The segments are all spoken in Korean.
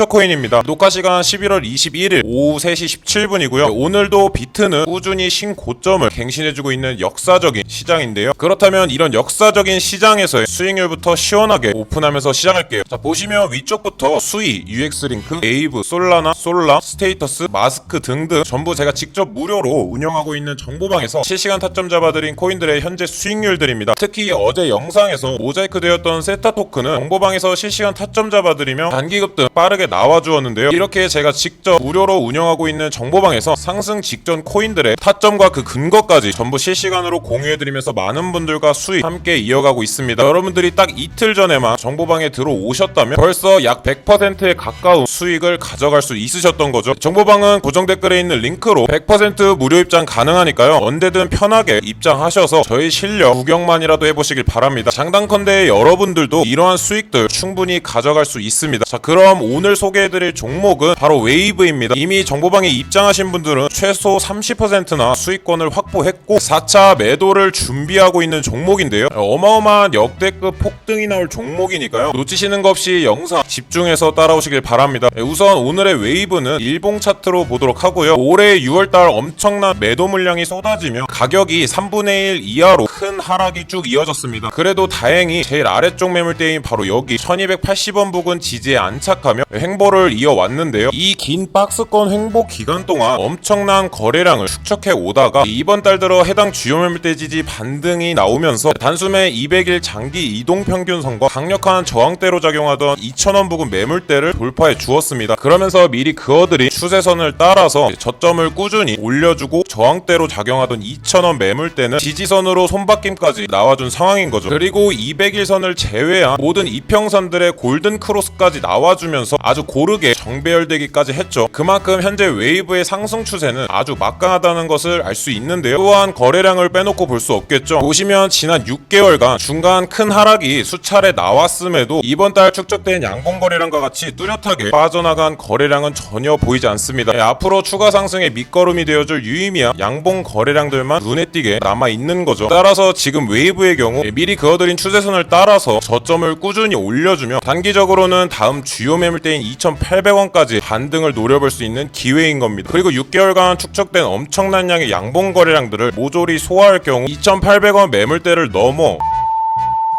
퓨처코인입니다. 녹화 시간 11월 21일 오후 3시 17분이고요. 오늘도 비트는 꾸준히 신고점을 갱신해주고 있는 역사적인 시장인데요. 그렇다면 이런 역사적인 시장에서의 수익률부터 시원하게 오픈하면서 시작할게요. 자 보시면 위쪽부터 수위, UX링크, 에이브, 솔라나, 솔라, 스테이터스, 마스크 등등 전부 제가 직접 무료로 운영하고 있는 정보방에서 실시간 타점 잡아드린 코인들의 현재 수익률들입니다. 특히 어제 영상에서 모자이크 되었던 세타 토큰은 정보방에서 실시간 타점 잡아드리며 단기급 등 빠르게 나와 주었는데요. 이렇게 제가 직접 무료로 운영하고 있는 정보방에서 상승 직전 코인들의 타점과 그 근거까지 전부 실시간으로 공유해드리면서 많은 분들과 수익 함께 이어가고 있습니다. 여러분들이 딱 이틀 전에만 정보방에 들어오셨다면 벌써 약 100%에 가까운 수익을 가져갈 수 있으셨던 거죠. 정보방은 고정 댓글에 있는 링크로 100% 무료 입장 가능하니까요. 언제든 편하게 입장하셔서 저희 실력 구경만이라도 해보시길 바랍니다. 장단컨대 여러분들도 이러한 수익들 충분히 가져갈 수 있습니다. 자 그럼 오늘 소개해드릴 종목은 바로 웨이브입니다. 이미 정보방에 입장하신 분들은 최소 30%나 수익권을 확보했고 4차 매도를 준비하고 있는 종목인데요. 어마어마한 역대급 폭등이 나올 종목이니까요. 놓치시는 것 없이 영상 집중해서 따라오시길 바랍니다. 우선 오늘의 웨이브는 일봉 차트로 보도록 하고요. 올해 6월달 엄청난 매도 물량이 쏟아지며 가격이 3분의 1 이하로 큰 하락이 쭉 이어졌습니다. 그래도 다행히 제일 아래쪽 매물대인 바로 여기 1280원 부근 지지에 안착하며 횡보를 이어왔는데요. 이 긴 박스권 횡보 기간 동안 엄청난 거래량을 축적해 오다가 이번 달 들어 해당 주요 매물대 지지 반등이 나오면서 단숨에 200일 장기 이동 평균선과 강력한 저항대로 작용하던 2,000원 부근 매물대를 돌파해 주었습니다. 그러면서 미리 그어들인 추세선을 따라서 저점을 꾸준히 올려주고 저항대로 작용하던 2,000원 매물대는 지지선으로 손바뀜까지 나와준 상황인 거죠. 그리고 200일선을 제외한 모든 이평선들의 골든 크로스까지 나와주면서 아주 고르게 정배열되기까지 했죠. 그만큼 현재 웨이브의 상승 추세는 아주 막강하다는 것을 알 수 있는데요. 또한 거래량을 빼놓고 볼 수 없겠죠. 보시면 지난 6개월간 중간 큰 하락이 수차례 나왔음에도 이번 달 축적된 양봉 거래량과 같이 뚜렷하게 빠져나간 거래량은 전혀 보이지 않습니다. 예, 앞으로 추가 상승의 밑거름이 되어줄 유의미한 양봉 거래량들만 눈에 띄게 남아 있는 거죠. 따라서 지금 웨이브의 경우 예, 미리 그어드린 추세선을 따라서 저점을 꾸준히 올려주며 단기적으로는 다음 주요 매물대 인 2,800원까지 반등을 노려볼 수 있는 기회인 겁니다. 그리고 6개월간 축적된 엄청난 양의 양봉 거래량들을 모조리 소화할 경우 2,800원 매물대를 넘어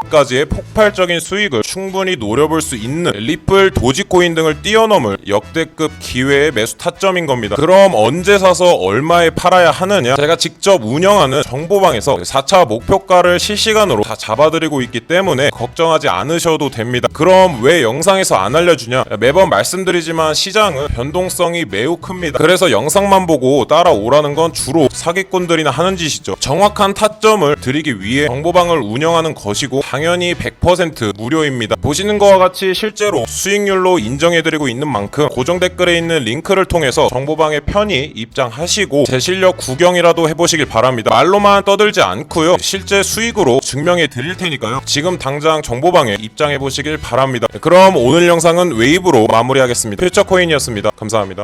까지의 폭발적인 수익을 충분히 노려볼 수 있는 리플, 도지코인 등을 뛰어넘을 역대급 기회의 매수 타점인 겁니다. 그럼 언제 사서 얼마에 팔아야 하느냐? 제가 직접 운영하는 정보방에서 4차 목표가를 실시간으로 다 잡아드리고 있기 때문에 걱정하지 않으셔도 됩니다. 그럼 왜 영상에서 안 알려주냐? 매번 말씀드리지만 시장은 변동성이 매우 큽니다. 그래서 영상만 보고 따라오라는 건 주로 사기꾼들이나 하는 짓이죠. 정확한 타점을 드리기 위해 정보방을 운영하는 것이고 당연히 100% 무료입니다. 보시는 것과 같이 실제로 수익률로 인정해드리고 있는 만큼 고정 댓글에 있는 링크를 통해서 정보방에 편히 입장하시고 제 실력 구경이라도 해보시길 바랍니다. 말로만 떠들지 않고요. 실제 수익으로 증명해 드릴 테니까요. 지금 당장 정보방에 입장해 보시길 바랍니다. 그럼 오늘 영상은 웨이브로 마무리하겠습니다. 퓨처코인이었습니다. 감사합니다.